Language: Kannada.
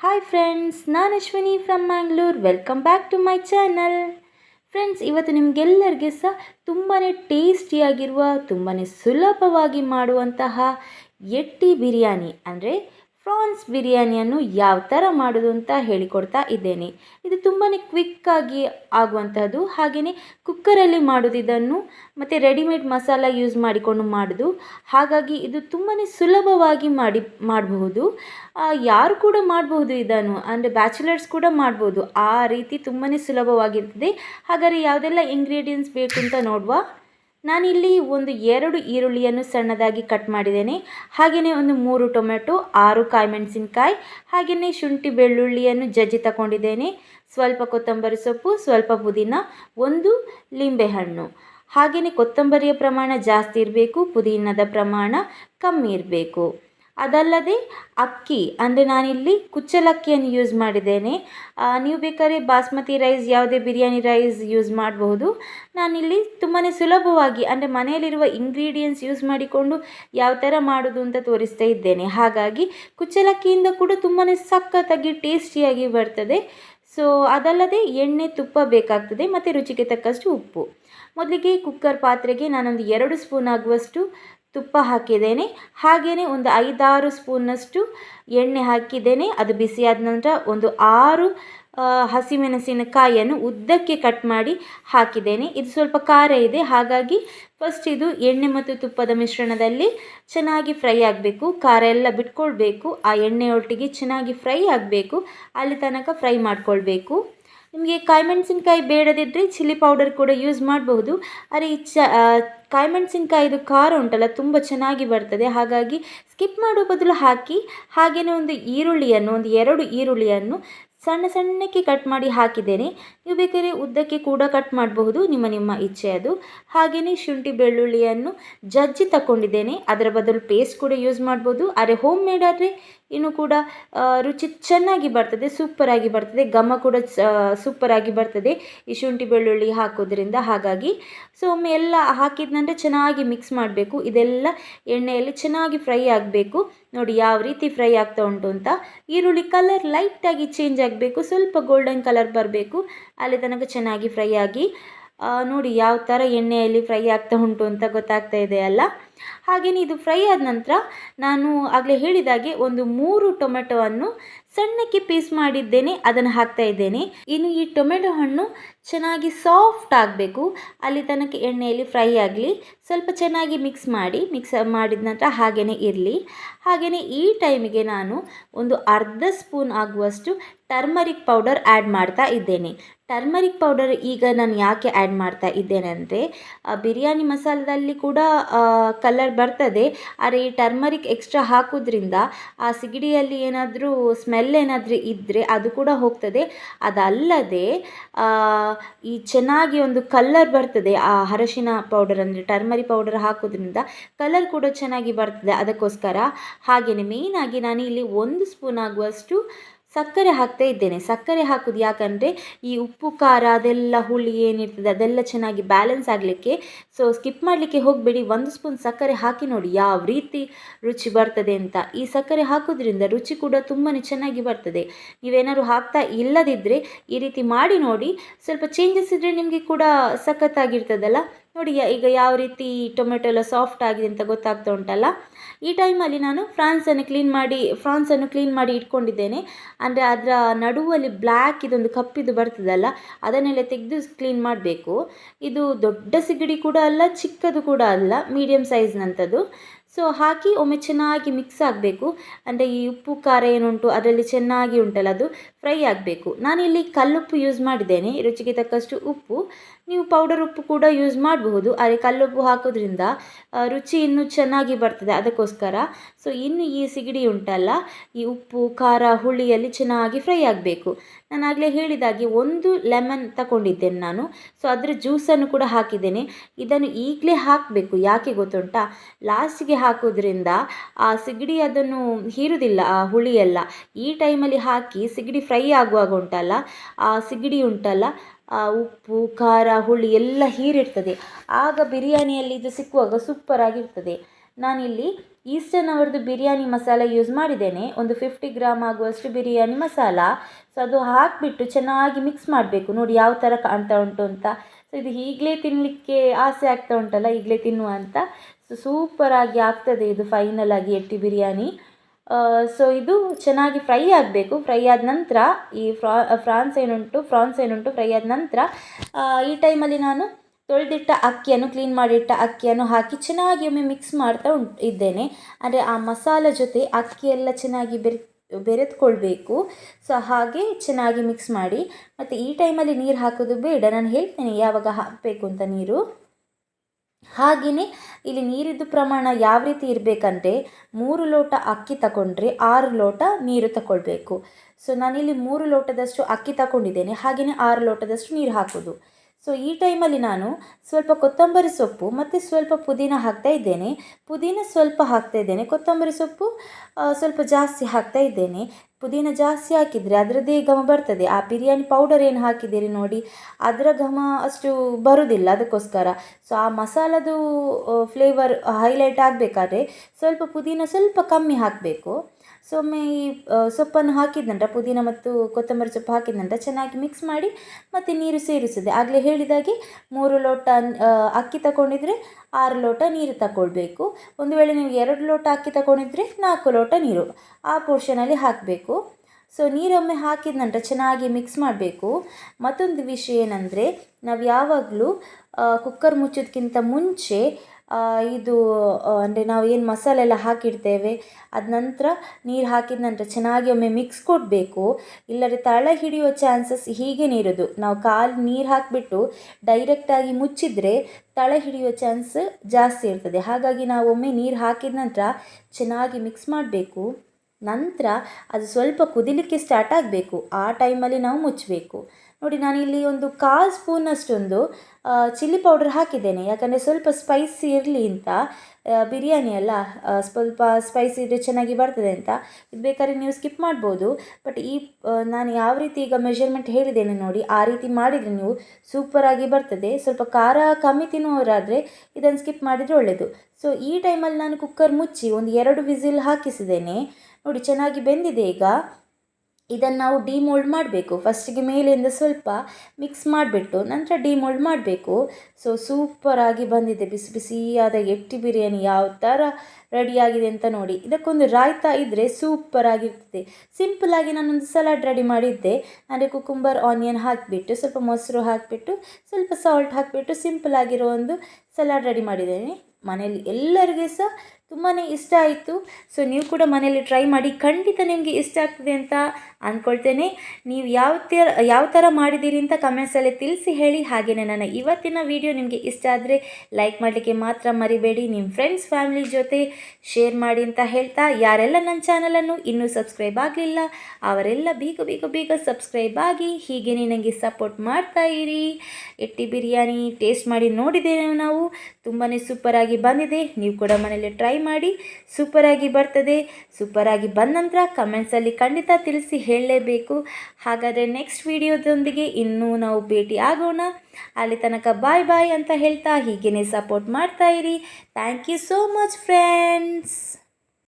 ಹಾಯ್ ಫ್ರೆಂಡ್ಸ್ ನಾನು Ashwini from Mangalore welcome back to my channel friends ಇವತ್ತು ನಿಮಗೆಲ್ಲರಿಗೆ ಸಹ ತುಂಬಾ ಟೇಸ್ಟಿಯಾಗಿರುವ ತುಂಬಾ ಸುಲಭವಾಗಿ ಮಾಡುವಂತಹ ಎಟ್ಟಿ ಬಿರಿಯಾನಿ ಅಂದರೆ ಪ್ರಾನ್ಸ್ ಬಿರಿಯಾನಿಯನ್ನು ಯಾವ ಥರ ಮಾಡೋದು ಅಂತ ಹೇಳಿಕೊಡ್ತಾ ಇದ್ದೇನೆ. ಇದು ತುಂಬಾ ಕ್ವಿಕ್ಕಾಗಿ ಆಗುವಂತಹದ್ದು. ಹಾಗೆಯೇ ಕುಕ್ಕರಲ್ಲಿ ಮಾಡೋದು ಇದನ್ನು ಮತ್ತು ರೆಡಿಮೇಡ್ ಮಸಾಲ ಯೂಸ್ ಮಾಡಿಕೊಂಡು ಮಾಡೋದು. ಹಾಗಾಗಿ ಇದು ತುಂಬಾ ಸುಲಭವಾಗಿ ಮಾಡಿ, ಮಾಡಬಹುದು. ಯಾರು ಕೂಡ ಮಾಡಬಹುದು ಇದನ್ನು. ಅಂದರೆ ಬ್ಯಾಚುಲರ್ಸ್ ಕೂಡ ಮಾಡ್ಬೋದು ಆ ರೀತಿ ತುಂಬಾ ಸುಲಭವಾಗಿರ್ತದೆ. ಹಾಗಾದರೆ ಯಾವುದೆಲ್ಲ ಇಂಗ್ರೀಡಿಯೆಂಟ್ಸ್ ಬೇಕು ಅಂತ ನೋಡುವ. ನಾನಿಲ್ಲಿ ಒಂದು ಎರಡು ಈರುಳ್ಳಿಯನ್ನು ಸಣ್ಣದಾಗಿ ಕಟ್ ಮಾಡಿದ್ದೇನೆ. ಹಾಗೆಯೇ ಒಂದು ಮೂರು ಟೊಮೆಟೊ, ಆರು ಕಾಯಿ ಮೆಣಸಿನ್ಕಾಯಿ, ಹಾಗೆಯೇ ಶುಂಠಿ ಬೆಳ್ಳುಳ್ಳಿಯನ್ನು ಜಜ್ಜಿ ತಗೊಂಡಿದ್ದೇನೆ. ಸ್ವಲ್ಪ ಕೊತ್ತಂಬರಿ ಸೊಪ್ಪು, ಸ್ವಲ್ಪ ಪುದೀನ, ಒಂದು ಲಿಂಬೆಹಣ್ಣು. ಹಾಗೆಯೇ ಕೊತ್ತಂಬರಿಯ ಪ್ರಮಾಣ ಜಾಸ್ತಿ ಇರಬೇಕು, ಪುದೀನದ ಪ್ರಮಾಣ ಕಮ್ಮಿ ಇರಬೇಕು. ಅದಲ್ಲದೆ ಅಕ್ಕಿ, ಅಂದರೆ ನಾನಿಲ್ಲಿ ಕುಚ್ಚಲಕ್ಕಿಯನ್ನು ಯೂಸ್ ಮಾಡಿದ್ದೇನೆ. ನೀವು ಬೇಕಾದ್ರೆ ಬಾಸ್ಮತಿ ರೈಸ್ ಯಾವುದೇ ಬಿರಿಯಾನಿ ರೈಸ್ ಯೂಸ್ ಮಾಡಬಹುದು. ನಾನಿಲ್ಲಿ ತುಂಬಾ ಸುಲಭವಾಗಿ, ಅಂದರೆ ಮನೆಯಲ್ಲಿರುವ ಇಂಗ್ರೀಡಿಯೆಂಟ್ಸ್ ಯೂಸ್ ಮಾಡಿಕೊಂಡು ಯಾವ ಥರ ಮಾಡೋದು ಅಂತ ತೋರಿಸ್ತಾ ಇದ್ದೇನೆ. ಹಾಗಾಗಿ ಕುಚ್ಚಲಕ್ಕಿಯಿಂದ ಕೂಡ ತುಂಬಾ ಸಖತ್ತಾಗಿ ಟೇಸ್ಟಿಯಾಗಿ ಬರ್ತದೆ. ಸೊ ಅದಲ್ಲದೆ ಎಣ್ಣೆ ತುಪ್ಪ ಬೇಕಾಗ್ತದೆ, ಮತ್ತು ರುಚಿಗೆ ತಕ್ಕಷ್ಟು ಉಪ್ಪು. ಮೊದಲಿಗೆ ಕುಕ್ಕರ್ ಪಾತ್ರೆಗೆ ನಾನೊಂದು ಎರಡು ಸ್ಪೂನ್ ಆಗುವಷ್ಟು ತುಪ್ಪ ಹಾಕಿದ್ದೇನೆ. ಹಾಗೆಯೇ ಒಂದು ಐದಾರು ಸ್ಪೂನ್ನಷ್ಟು ಎಣ್ಣೆ ಹಾಕಿದ್ದೇನೆ. ಅದು ಬಿಸಿಯಾದ ನಂತರ ಒಂದು ಆರು ಹಸಿಮೆಣಸಿನಕಾಯಿಯನ್ನು ಉದ್ದಕ್ಕೆ ಕಟ್ ಮಾಡಿ ಹಾಕಿದ್ದೇನೆ. ಇದು ಸ್ವಲ್ಪ ಖಾರ ಇದೆ. ಹಾಗಾಗಿ ಫಸ್ಟ್ ಇದು ಎಣ್ಣೆ ಮತ್ತು ತುಪ್ಪದ ಮಿಶ್ರಣದಲ್ಲಿ ಚೆನ್ನಾಗಿ ಫ್ರೈ ಆಗಬೇಕು. ಖಾರ ಎಲ್ಲ ಬಿಟ್ಕೊಳ್ಬೇಕು. ಆ ಎಣ್ಣೆಯೊಟ್ಟಿಗೆ ಚೆನ್ನಾಗಿ ಫ್ರೈ ಆಗಬೇಕು. ಅಲ್ಲಿ ತನಕ ಫ್ರೈ ಮಾಡಿಕೊಳ್ಬೇಕು. ನಿಮಗೆ ಕಾಯಿ ಮೆಣಸಿನ್ಕಾಯಿ ಬೇಡದಿದ್ದರೆ ಚಿಲ್ಲಿ ಪೌಡರ್ ಕೂಡ ಯೂಸ್ ಮಾಡಬಹುದು. ಆದರೆ ಈ ಚ ಕಾಯಿ ಮೆಣಸಿನ್ಕಾಯಿದು ಖಾರ ಉಂಟಲ್ಲ, ತುಂಬ ಚೆನ್ನಾಗಿ ಬರ್ತದೆ. ಹಾಗಾಗಿ ಸ್ಕಿಪ್ ಮಾಡೋ ಬದಲು ಹಾಕಿ ಹಾಗೆಯೇ ಒಂದು ಈರುಳ್ಳಿಯನ್ನು, ಒಂದು ಎರಡು ಈರುಳ್ಳಿಯನ್ನು ಸಣ್ಣ ಸಣ್ಣಕ್ಕೆ ಕಟ್ ಮಾಡಿ ಹಾಕಿದ್ದೇನೆ. ನೀವು ಬೇಕಾದ್ರೆ ಉದ್ದಕ್ಕೆ ಕೂಡ ಕಟ್ ಮಾಡಬಹುದು, ನಿಮ್ಮ ನಿಮ್ಮ ಇಚ್ಛೆ ಅದು. ಹಾಗೆಯೇ ಶುಂಠಿ ಬೆಳ್ಳುಳ್ಳಿಯನ್ನು ಜಜ್ಜಿ ತಗೊಂಡಿದ್ದೇನೆ ಅದರ ಬದಲು ಪೇಸ್ಟ್ ಕೂಡ ಯೂಸ್ ಮಾಡ್ಬೋದು ಆದರೆ ಹೋಮ್ ಮೇಡ್ ಆದರೆ ಇನ್ನೂ ಕೂಡ ರುಚಿ ಚೆನ್ನಾಗಿ ಬರ್ತದೆ ಸೂಪರಾಗಿ ಬರ್ತದೆ, ಘಮ ಕೂಡ ಸೂಪರಾಗಿ ಬರ್ತದೆ ಈ ಶುಂಠಿ ಬೆಳ್ಳುಳ್ಳಿ ಹಾಕೋದ್ರಿಂದ. ಹಾಗಾಗಿ ಸೊ ಒಮ್ಮೆ ಎಲ್ಲ ಹಾಕಿದ ನಂತರ ಚೆನ್ನಾಗಿ ಮಿಕ್ಸ್ ಮಾಡಬೇಕು. ಇದೆಲ್ಲ ಎಣ್ಣೆಯಲ್ಲಿ ಚೆನ್ನಾಗಿ ಫ್ರೈ ಆಗಬೇಕು. ನೋಡಿ ಯಾವ ರೀತಿ ಫ್ರೈ ಆಗ್ತಾ ಉಂಟು ಅಂತ. ಈರುಳ್ಳಿ ಕಲರ್ ಲೈಟಾಗಿ ಚೇಂಜ್ ಆಗಬೇಕು. ಸ್ವಲ್ಪ ಗೋಲ್ಡನ್ ಕಲರ್ ಬರಬೇಕು. ಅಲ್ಲಿ ತನಕ ಚೆನ್ನಾಗಿ ಫ್ರೈ ಆಗಿ ನೋಡಿ ಯಾವ ಥರ ಎಣ್ಣೆಯಲ್ಲಿ ಫ್ರೈ ಆಗ್ತಾ ಉಂಟು ಅಂತ ಗೊತ್ತಾಗ್ತಾ ಇದೆ ಅಲ್ಲ. ಹಾಗೆಯೇ ಇದು ಫ್ರೈ ಆದ ನಂತರ ನಾನು ಆಗಲೇ ಹೇಳಿದಾಗೆ ಒಂದು ಮೂರು ಟೊಮೆಟೊವನ್ನು ಸಣ್ಣಕ್ಕೆ ಪೀಸ್ ಮಾಡಿದ್ದೇನೆ, ಅದನ್ನು ಹಾಕ್ತಾ ಇದ್ದೇನೆ. ಇನ್ನು ಈ ಟೊಮೆಟೊ ಹಣ್ಣು ಚೆನ್ನಾಗಿ ಸಾಫ್ಟ್ ಆಗಬೇಕು. ಅಲ್ಲಿ ತನಕ ಎಣ್ಣೆಯಲ್ಲಿ ಫ್ರೈ ಆಗಲಿ, ಸ್ವಲ್ಪ ಚೆನ್ನಾಗಿ ಮಿಕ್ಸ್ ಮಾಡಿ ಮಿಕ್ಸ್ ಮಾಡಿದ ನಂತರ ಹಾಗೆಯೇ ಇರಲಿ. ಹಾಗೆಯೇ ಈ ಟೈಮಿಗೆ ನಾನು ಒಂದು ಅರ್ಧ ಸ್ಪೂನ್ ಆಗುವಷ್ಟು ಟರ್ಮರಿಕ್ ಪೌಡರ್ ಆ್ಯಡ್ ಮಾಡ್ತಾ ಇದ್ದೇನೆ. ಟರ್ಮರಿಕ್ ಪೌಡರ್ ಈಗ ನಾನು ಯಾಕೆ ಆ್ಯಡ್ ಮಾಡ್ತಾ ಇದ್ದೇನೆ ಅಂದರೆ ಬಿರಿಯಾನಿ ಮಸಾಲದಲ್ಲಿ ಕೂಡ ಕಲರ್ ಬರ್ತದೆ. ಆದರೆ ಈ ಟರ್ಮರಿಕ್ ಎಕ್ಸ್ಟ್ರಾ ಹಾಕೋದ್ರಿಂದ ಆ ಸಿಗಡಿಯಲ್ಲಿ ಏನಾದರೂ ಸ್ಮೆಲ್ ಏನಾದರೂ ಇದ್ದರೆ ಅದು ಕೂಡ ಹೋಗ್ತದೆ. ಅದಲ್ಲದೆ ಈ ಚೆನ್ನಾಗಿ ಒಂದು ಕಲ್ಲರ್ ಬರ್ತದೆ. ಆ ಅರಶಿನ ಪೌಡರ್ ಅಂದರೆ ಟರ್ಮರಿ ಪೌಡರ್ ಹಾಕೋದ್ರಿಂದ ಕಲರ್ ಕೂಡ ಚೆನ್ನಾಗಿ ಬರ್ತದೆ. ಅದಕ್ಕೋಸ್ಕರ ಹಾಗೆಯೇ ಮೇಯ್ನಾಗಿ ನಾನು ಇಲ್ಲಿ ಒಂದು ಸ್ಪೂನ್ ಆಗುವಷ್ಟು ಸಕ್ಕರೆ ಹಾಕ್ತಾ ಇದ್ದೇನೆ. ಸಕ್ಕರೆ ಹಾಕೋದು ಯಾಕಂದರೆ ಈ ಉಪ್ಪು, ಖಾರ ಅದೆಲ್ಲ ಹುಳಿ ಏನಿರ್ತದೆ ಅದೆಲ್ಲ ಚೆನ್ನಾಗಿ ಬ್ಯಾಲೆನ್ಸ್ ಆಗಲಿಕ್ಕೆ ಸೊ ಸ್ಕಿಪ್ ಮಾಡಲಿಕ್ಕೆ ಹೋಗಬೇಡಿ. ಒಂದು ಸ್ಪೂನ್ ಸಕ್ಕರೆ ಹಾಕಿ ನೋಡಿ ಯಾವ ರೀತಿ ರುಚಿ ಬರ್ತದೆ ಅಂತ. ಈ ಸಕ್ಕರೆ ಹಾಕೋದ್ರಿಂದ ರುಚಿ ಕೂಡ ತುಂಬಾ ಚೆನ್ನಾಗಿ ಬರ್ತದೆ. ನೀವೇನಾದ್ರು ಹಾಕ್ತಾ ಇಲ್ಲದಿದ್ದರೆ ಈ ರೀತಿ ಮಾಡಿ ನೋಡಿ. ಸ್ವಲ್ಪ ಚೇಂಜಸ್ ಇದ್ದರೆ ನಿಮಗೆ ಕೂಡ ಸಖತ್ತಾಗಿರ್ತದಲ್ಲ? ನೋಡಿ ಈಗ ಯಾವ ರೀತಿ ಟೊಮೆಟೊ ಎಲ್ಲ ಸಾಫ್ಟ್ ಆಗಿದೆ ಅಂತ ಗೊತ್ತಾಗ್ತಾ ಉಂಟಲ್ಲ? ಈ ಟೈಮಲ್ಲಿ ನಾನು ಫ್ರಾನ್ಸನ್ನು ಕ್ಲೀನ್ ಮಾಡಿ ಫ್ರಾನ್ಸನ್ನು ಕ್ಲೀನ್ ಮಾಡಿ ಇಟ್ಕೊಂಡಿದ್ದೇನೆ. ಅಂದರೆ ಅದರ ನಡುವಲ್ಲಿ ಬ್ಲ್ಯಾಕ್ ಇದೊಂದು ಕಪ್ಪಿದು ಬರ್ತದಲ್ಲ, ಅದನ್ನೆಲ್ಲ ತೆಗೆದು ಕ್ಲೀನ್ ಮಾಡಬೇಕು. ಇದು ದೊಡ್ಡ ಸಿಗಡಿ ಕೂಡ ಅಲ್ಲ, ಚಿಕ್ಕದು ಕೂಡ ಅಲ್ಲ ಮೀಡಿಯಮ್ ಸೈಜ್ನಂಥದ್ದು ಸೊ ಹಾಕಿ ಒಮ್ಮೆ ಚೆನ್ನಾಗಿ ಮಿಕ್ಸ್ ಆಗಬೇಕು. ಅಂದರೆ ಈ ಉಪ್ಪು, ಖಾರ ಏನುಂಟು, ಅದರಲ್ಲಿ ಚೆನ್ನಾಗಿ ಉಂಟಲ್ಲ, ಅದು ಫ್ರೈ ಆಗಬೇಕು. ನಾನಿಲ್ಲಿ ಕಲ್ಲುಪ್ಪು ಯೂಸ್ ಮಾಡಿದ್ದೇನೆ, ರುಚಿಗೆ ತಕ್ಕಷ್ಟು ಉಪ್ಪು. ನೀವು ಪೌಡರ್ ಉಪ್ಪು ಕೂಡ ಯೂಸ್ ಮಾಡಬಹುದು. ಆದರೆ ಕಲ್ಲುಪ್ಪು ಹಾಕೋದ್ರಿಂದ ರುಚಿ ಇನ್ನೂ ಚೆನ್ನಾಗಿ ಬರ್ತದೆ ಅದಕ್ಕೋಸ್ಕರ. ಸೊ ಇನ್ನು ಈ ಸಿಗಡಿ ಉಂಟಲ್ಲ, ಈ ಉಪ್ಪು, ಖಾರ, ಹುಳಿಯಲ್ಲಿ ಚೆನ್ನಾಗಿ ಫ್ರೈ ಆಗಬೇಕು. ನಾನು ಆಗಲೇ ಹೇಳಿದಾಗೆ ಒಂದು ಲೆಮನ್ ತಗೊಂಡಿದ್ದೇನೆ ನಾನು. ಸೊ ಅದರ ಜ್ಯೂಸನ್ನು ಕೂಡ ಹಾಕಿದ್ದೇನೆ. ಇದನ್ನು ಈಗಲೇ ಹಾಕಬೇಕು, ಯಾಕೆ ಗೊತ್ತುಂಟಾ? ಲಾಸ್ಟಿಗೆ ಹಾಕೋದ್ರಿಂದ ಆ ಸಿಗಡಿ ಅದನ್ನು ಹೀರುವುದಿಲ್ಲ ಆ ಹುಳಿಯೆಲ್ಲ. ಈ ಟೈಮಲ್ಲಿ ಹಾಕಿ ಸಿಗಡಿ ಫ್ರೈ ಆಗುವಾಗ ಉಂಟಲ್ಲ, ಆ ಸಿಗಡಿ ಉಂಟಲ್ಲ ಉಪ್ಪು, ಖಾರ, ಹುಳಿ ಎಲ್ಲ ಹೀರಿರ್ತದೆ. ಆಗ ಬಿರಿಯಾನಿಯಲ್ಲಿ ಇದು ಸಿಕ್ಕುವಾಗ ಸೂಪರಾಗಿರ್ತದೆ ನಾನಿಲ್ಲಿ ಈಸ್ಟರ್ನ್ ಅವರದ್ದು ಬಿರಿಯಾನಿ ಮಸಾಲ ಯೂಸ್ ಮಾಡಿದ್ದೇನೆ. ಒಂದು ಫಿಫ್ಟಿ ಗ್ರಾಮ್ ಆಗುವಷ್ಟು ಬಿರಿಯಾನಿ ಮಸಾಲ. ಸೊ ಅದು ಹಾಕಿಬಿಟ್ಟು ಚೆನ್ನಾಗಿ ಮಿಕ್ಸ್ ಮಾಡಬೇಕು. ನೋಡಿ ಯಾವ ಥರ ಕಾಣ್ತಾ ಉಂಟು ಅಂತ. ಸೊ ಇದು ಈಗಲೇ ತಿನ್ನಲಿಕ್ಕೆ ಆಸೆ ಆಗ್ತಾ ಉಂಟಲ್ಲ, ಈಗಲೇ ತಿನ್ನುವ ಅಂತ. ಸೊ ಸೂಪರಾಗಿ ಆಗ್ತದೆ ಇದು ಫೈನಲ್ ಆಗಿ ಎಟ್ಟಿ ಬಿರಿಯಾನಿ. ಸೊ ಇದು ಚೆನ್ನಾಗಿ ಫ್ರೈ ಆಗಬೇಕು. ಫ್ರೈ ಆದ ನಂತರ ಈ ಫ್ರಾ, ಫ್ರಾನ್ಸ್ ಏನುಂಟು ಫ್ರಾನ್ಸ್ ಏನುಂಟು, ಫ್ರೈ ಆದ ನಂತರ ಈ ಟೈಮಲ್ಲಿ ನಾನು ತೊಳೆದಿಟ್ಟ ಅಕ್ಕಿಯನ್ನು ಕ್ಲೀನ್ ಮಾಡಿಟ್ಟ ಅಕ್ಕಿಯನ್ನು ಹಾಕಿ ಚೆನ್ನಾಗಿ ಒಮ್ಮೆ ಮಿಕ್ಸ್ ಮಾಡ್ತಾ ಉಂಟು ಇದ್ದೇನೆ. ಅಂದರೆ ಆ ಮಸಾಲ ಜೊತೆ ಅಕ್ಕಿ ಎಲ್ಲ ಚೆನ್ನಾಗಿ ಬೆರೆ, ಬೆರೆತ್ಕೊಳ್ಬೇಕು. ಸೊ ಹಾಗೆ ಚೆನ್ನಾಗಿ ಮಿಕ್ಸ್ ಮಾಡಿ. ಮತ್ತು ಈ ಟೈಮಲ್ಲಿ ನೀರು ಹಾಕೋದು ಬೇಡ. ನಾನು ಹೇಳ್ತೇನೆ ಯಾವಾಗ ಹಾಕಬೇಕು ಅಂತ ನೀರು. ಹಾಗೆಯೇ ಇಲ್ಲಿ ನೀರಿದ್ದು ಪ್ರಮಾಣ ಯಾವ ರೀತಿ ಇರಬೇಕಂದ್ರೆ ಮೂರು ಲೋಟ ಅಕ್ಕಿ ತಗೊಂಡ್ರೆ ಆರು ಲೋಟ ನೀರು ತಗೊಳ್ಬೇಕು ಸೊ ನಾನಿಲ್ಲಿ ಮೂರು ಲೋಟದಷ್ಟು ಅಕ್ಕಿ ತಗೊಂಡಿದ್ದೇನೆ ಹಾಗೆಯೇ ಆರು ಲೋಟದಷ್ಟು ನೀರು ಹಾಕೋದು ಸೊ ಈ ಟೈಮಲ್ಲಿ ನಾನು ಸ್ವಲ್ಪ ಕೊತ್ತಂಬರಿ ಸೊಪ್ಪು ಮತ್ತು ಸ್ವಲ್ಪ ಪುದೀನ ಹಾಕ್ತಾ ಇದ್ದೇನೆ. ಪುದೀನ ಸ್ವಲ್ಪ ಹಾಕ್ತಾ ಇದ್ದೇನೆ. ಕೊತ್ತಂಬರಿ ಸೊಪ್ಪು ಸ್ವಲ್ಪ ಜಾಸ್ತಿ ಹಾಕ್ತಾ ಇದ್ದೇನೆ. ಪುದೀನ ಜಾಸ್ತಿ ಹಾಕಿದರೆ ಅದರದ್ದೇ ಘಮ ಬರ್ತದೆ. ಆ ಬಿರಿಯಾನಿ ಪೌಡರ್ ಏನು ಹಾಕಿದ್ದೀರಿ ನೋಡಿ, ಅದರ ಘಮ ಅಷ್ಟು ಬರುವುದಿಲ್ಲ ಅದಕ್ಕೋಸ್ಕರ. ಸೊ ಆ ಮಸಾಲದು ಫ್ಲೇವರ್ ಹೈಲೈಟ್ ಆಗಬೇಕಾದ್ರೆ ಸ್ವಲ್ಪ ಪುದೀನ ಸ್ವಲ್ಪ ಕಮ್ಮಿ ಹಾಕಬೇಕು. ಸೊ ಒಮ್ಮೆ ಈ ಸೊಪ್ಪನ್ನು ಹಾಕಿದ ನಂತರ, ಪುದೀನ ಮತ್ತು ಕೊತ್ತಂಬರಿ ಸೊಪ್ಪು ಹಾಕಿದ ನಂತರ ಚೆನ್ನಾಗಿ ಮಿಕ್ಸ್ ಮಾಡಿ ಮತ್ತು ನೀರು ಸೇರಿಸಿದೆ. ಆಗಲೇ ಹೇಳಿದಾಗೆ ಮೂರು ಲೋಟ ಅಕ್ಕಿ ತಗೊಂಡಿದ್ರೆ ಆರು ಲೋಟ ನೀರು ತಗೊಳ್ಬೇಕು ಒಂದು ವೇಳೆ ನೀವು ಎರಡು ಲೋಟ ಅಕ್ಕಿ ತಗೊಂಡಿದ್ರೆ ನಾಲ್ಕು ಲೋಟ ನೀರು ಆ ಪೋರ್ಷನಲ್ಲಿ ಹಾಕಬೇಕು. ಸೊ ನೀರೊಮ್ಮೆ ಹಾಕಿದ ನಂತರ ಚೆನ್ನಾಗಿ ಮಿಕ್ಸ್ ಮಾಡಬೇಕು. ಮತ್ತೊಂದು ವಿಷಯ ಏನಂದರೆ, ನಾವು ಯಾವಾಗಲೂ ಕುಕ್ಕರ್ ಮುಚ್ಚೋದಕ್ಕಿಂತ ಮುಂಚೆ ಇದು ಅಂದರೆ ನಾವು ಏನು ಮಸಾಲೆ ಎಲ್ಲ ಹಾಕಿಡ್ತೇವೆ, ಅದ ನಂತರ ನೀರು ಹಾಕಿದ ನಂತರ ಚೆನ್ನಾಗಿ ಒಮ್ಮೆ ಮಿಕ್ಸ್ ಕೊಡಬೇಕು. ಇಲ್ಲದ್ರೆ ತಳ ಹಿಡಿಯುವ ಚಾನ್ಸಸ್ ಹೀಗೆ ಇರೋದು. ನಾವು ಕಾಲು ನೀರು ಹಾಕಿಬಿಟ್ಟು ಡೈರೆಕ್ಟಾಗಿ ಮುಚ್ಚಿದರೆ ತಳ ಹಿಡಿಯುವ ಚಾನ್ಸ್ ಜಾಸ್ತಿ ಇರ್ತದೆ. ಹಾಗಾಗಿ ನಾವು ಒಮ್ಮೆ ನೀರು ಹಾಕಿದ ನಂತರ ಚೆನ್ನಾಗಿ ಮಿಕ್ಸ್ ಮಾಡಬೇಕು. ನಂತರ ಅದು ಸ್ವಲ್ಪ ಕುದಿಲಿಕ್ಕೆ ಸ್ಟಾರ್ಟ್ ಆಗಬೇಕು. ಆ ಟೈಮಲ್ಲಿ ನಾವು ಮುಚ್ಚಬೇಕು ನೋಡಿ, ನಾನಿಲ್ಲಿ ಒಂದು ಕಾಲು ಸ್ಪೂನಷ್ಟೊಂದು ಚಿಲ್ಲಿ ಪೌಡರ್ ಹಾಕಿದ್ದೇನೆ. ಯಾಕಂದರೆ ಸ್ವಲ್ಪ ಸ್ಪೈಸಿ ಇರಲಿ ಅಂತ ಬಿರಿಯಾನಿ ಅಲ್ಲ ಸ್ವಲ್ಪ ಸ್ಪೈಸಿ ಇದ್ದರೆ ಚೆನ್ನಾಗಿ ಬರ್ತದೆ ಅಂತ. ಇದು ಬೇಕಾದ್ರೆ ನೀವು ಸ್ಕಿಪ್ ಮಾಡ್ಬೋದು. ಬಟ್ ಈ ನಾನು ಯಾವ ರೀತಿ ಈಗ ಮೆಷರ್ಮೆಂಟ್ ಹೇಳಿದ್ದೇನೆ ನೋಡಿ, ಆ ರೀತಿ ಮಾಡಿದರೆ ನೀವು ಸೂಪರಾಗಿ ಬರ್ತದೆ. ಸ್ವಲ್ಪ ಖಾರ ಕಮ್ಮಿ ತಿನ್ನುವವರಾದರೆ ಇದನ್ನು ಸ್ಕಿಪ್ ಮಾಡಿದರೆ ಒಳ್ಳೆಯದು ಸೊ ಈ ಟೈಮಲ್ಲಿ ನಾನು ಕುಕ್ಕರ್ ಮುಚ್ಚಿ ಒಂದು ಎರಡು ವಿಸಿಲ್ ಹಾಕಿಸಿದ್ದೇನೆ. ನೋಡಿ, ಚೆನ್ನಾಗಿ ಬೆಂದಿದೆ ಈಗ. ಇದನ್ನು ನಾವು ಡಿಮೋಲ್ಡ್ ಮಾಡಬೇಕು. ಫಸ್ಟಿಗೆ ಮೇಲಿಂದ ಸ್ವಲ್ಪ ಮಿಕ್ಸ್ ಮಾಡಿಬಿಟ್ಟು ನಂತರ ಡಿಮೋಲ್ಡ್ ಮಾಡಬೇಕು. ಸೊ ಸೂಪರಾಗಿ ಬಂದಿದೆ. ಬಿಸಿ ಬಿಸಿಯಾದ ಎಟ್ಟಿ ಬಿರಿಯಾನಿ ಯಾವ ಥರ ರೆಡಿಯಾಗಿದೆ ಅಂತ ನೋಡಿ. ಇದಕ್ಕೊಂದು ರಾಯ್ತಾ ಇದ್ದರೆ ಸೂಪರಾಗಿರ್ತದೆ ಸಿಂಪಲಾಗಿ ನಾನೊಂದು ಸಲಾಡ್ ರೆಡಿ ಮಾಡಿದ್ದೆ. ಅಂದರೆ ಕುಕುಂಬರ್ ಆನಿಯನ್ ಹಾಕಿಬಿಟ್ಟು, ಸ್ವಲ್ಪ ಮೊಸರು ಹಾಕಿಬಿಟ್ಟು, ಸ್ವಲ್ಪ ಸಾಲ್ಟ್ ಹಾಕಿಬಿಟ್ಟು ಸಿಂಪಲ್ ಆಗಿರೋ ಒಂದು ಸಲಾಡ್ ರೆಡಿ ಮಾಡಿದ್ದೇನೆ. ಮನೆಯಲ್ಲಿ ಎಲ್ಲರಿಗೂ ಸಹ ತುಂಬಾ ಇಷ್ಟ ಆಯಿತು. ಸೊ ನೀವು ಕೂಡ ಮನೆಯಲ್ಲಿ ಟ್ರೈ ಮಾಡಿ ಖಂಡಿತ ನಿಮಗೆ ಇಷ್ಟ ಆಗ್ತದೆ ಅಂತ ಅಂದ್ಕೊಳ್ತೇನೆ ನೀವು ಯಾವ ಥರ ಯಾವ ಥರ ಮಾಡಿದ್ದೀರಿ ಅಂತ ಕಮೆಂಟ್ಸಲ್ಲಿ ತಿಳಿಸಿ ಹೇಳಿ. ಹಾಗೆಯೇ ನನ್ನ ಇವತ್ತಿನ ವಿಡಿಯೋ ನಿಮಗೆ ಇಷ್ಟ ಆದರೆ ಲೈಕ್ ಮಾಡಲಿಕ್ಕೆ ಮಾತ್ರ ಮರಿಬೇಡಿ. ನಿಮ್ಮ ಫ್ರೆಂಡ್ಸ್ ಫ್ಯಾಮಿಲಿ ಜೊತೆ ಶೇರ್ ಮಾಡಿ ಅಂತ ಹೇಳ್ತಾ, ಯಾರೆಲ್ಲ ನನ್ನ ಚಾನಲನ್ನು ಇನ್ನೂ ಸಬ್ಸ್ಕ್ರೈಬ್ ಆಗಲಿಲ್ಲ, ಅವರೆಲ್ಲ ಬೀಗ ಬೀಗ ಬೀಗ ಸಬ್ಸ್ಕ್ರೈಬ್ ಆಗಿ ಹೀಗೆ ನನಗೆ ಸಪೋರ್ಟ್ ಮಾಡ್ತಾ ಇರಿ. ಎಟ್ಟಿ ಬಿರಿಯಾನಿ ಟೇಸ್ಟ್ ಮಾಡಿ ನೋಡಿದ್ದೇವೆ ನಾವು. ತುಂಬಾ ಸೂಪರಾಗಿ ಬಂದಿದೆ. ನೀವು ಕೂಡ ಮನೇಲಿ ಟ್ರೈ ಮಾಡಿ ಸೂಪರಾಗಿ ಬರ್ತದೆ. ಸೂಪರಾಗಿ ಬಂದ ನಂತರ ಕಮೆಂಟ್ಸಲ್ಲಿ ಖಂಡಿತ ತಿಳಿಸಿ ಹೇಳಲೇಬೇಕು. ಹಾಗಾದರೆ ನೆಕ್ಸ್ಟ್ ವಿಡಿಯೋದೊಂದಿಗೆ ಇನ್ನೂ ನಾವು ಭೇಟಿ ಆಗೋಣ. ಅಲ್ಲಿ ತನಕ ಬಾಯ್ ಬಾಯ್ ಅಂತ ಹೇಳ್ತಾ ಹೀಗೇನೆ ಸಪೋರ್ಟ್ ಮಾಡ್ತಾ ಇರಿ. Thank you so much friends